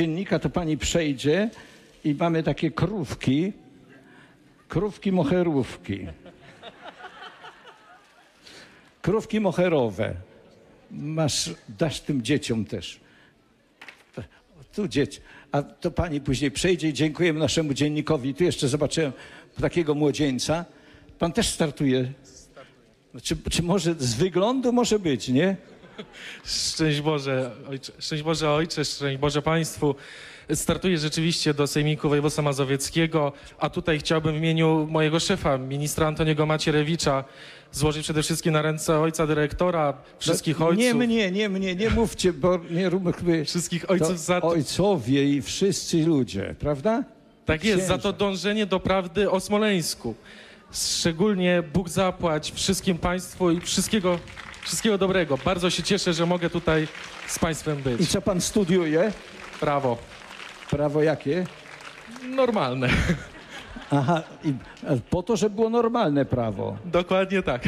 dziennika, to pani przejdzie i mamy takie krówki, krówki moherówki. Krówki moherowe. Masz, dasz tym dzieciom też. Tu dzieci. A to pani później przejdzie i dziękujemy naszemu dziennikowi. Tu jeszcze zobaczyłem takiego młodzieńca. Pan też startuje. Czy, czy może z wyglądu może być, nie? Szczęść Boże, ojcze, szczęść Boże Ojcze, szczęść Boże Państwu. Startuję rzeczywiście do Sejmiku Województwa Mazowieckiego, a tutaj chciałbym w imieniu mojego szefa, ministra Antoniego Macierewicza, złożyć przede wszystkim na ręce ojca dyrektora, wszystkich No, ojców, Nie mnie, nie mnie, nie mówcie, bo nie róbmy. wszystkich ojców za ojcowie i wszyscy ludzie, prawda? tak jest, za to księża. dążenie do prawdy o Smoleńsku. Szczególnie Bóg zapłać wszystkim Państwu i wszystkiego, wszystkiego dobrego. Bardzo się cieszę, że mogę tutaj z Państwem I być. co pan studiuje? Brawo. Prawo jakie? Normalne. Aha, i, po to, żeby było normalne prawo. Dokładnie tak.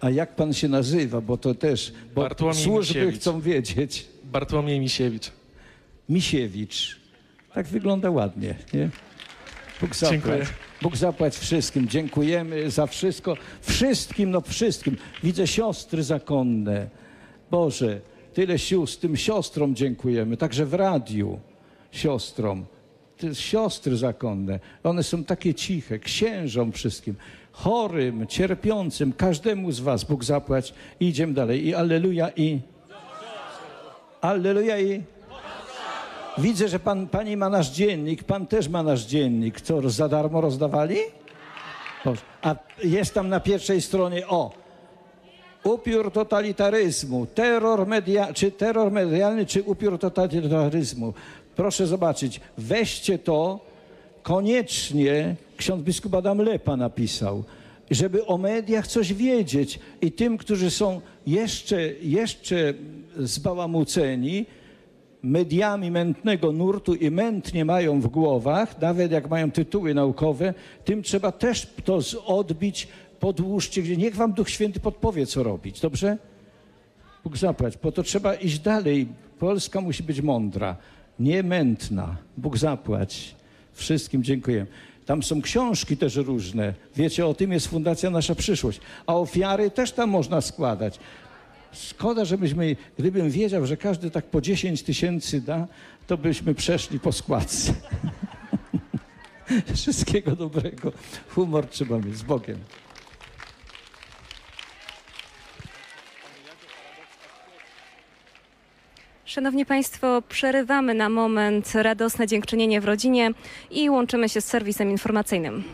A jak pan się nazywa? Bo to też, bo Bartłomiej służby Misiewicz. chcą wiedzieć. Bartłomiej Misiewicz. Misiewicz. Tak wygląda ładnie, nie? Bóg zapłać. Dziękuję. Bóg zapłać wszystkim. Dziękujemy za wszystko. Wszystkim, no wszystkim. Widzę siostry zakonne. Boże, tyle sióstr, tym siostrom dziękujemy. Także w radiu siostrom. Te siostry zakonne. One są takie ciche. Księżom wszystkim. Chorym, cierpiącym. Każdemu z was Bóg zapłać. I idziemy dalej. I alleluja i... Alleluja i... Widzę, że pan, pani ma nasz dziennik, pan też ma nasz dziennik. Co, za darmo rozdawali? A jest tam na pierwszej stronie, o, upiór totalitaryzmu, terror media, czy terror medialny, czy upiór totalitaryzmu. Proszę zobaczyć, weźcie to, koniecznie ksiądz biskup Adam Lepa napisał, żeby o mediach coś wiedzieć i tym, którzy są jeszcze, jeszcze zbałamuceni, mediami mętnego nurtu i mętnie mają w głowach, nawet jak mają tytuły naukowe, tym trzeba też to odbić, podłóżcie, gdzie niech wam Duch Święty podpowie, co robić, dobrze? Bóg zapłać, bo to trzeba iść dalej. Polska musi być mądra, nie mętna. Bóg zapłać. Wszystkim dziękuję. Tam są książki też różne. Wiecie, o tym jest Fundacja Nasza Przyszłość. A ofiary też tam można składać. Szkoda, żebyśmy, gdybym wiedział, że każdy tak po 10 tysięcy da, to byśmy przeszli po składce. Wszystkiego dobrego. Humor trzeba mieć z Bogiem. Szanowni Państwo, przerywamy na moment radosne dziękczynienie w rodzinie i łączymy się z serwisem informacyjnym.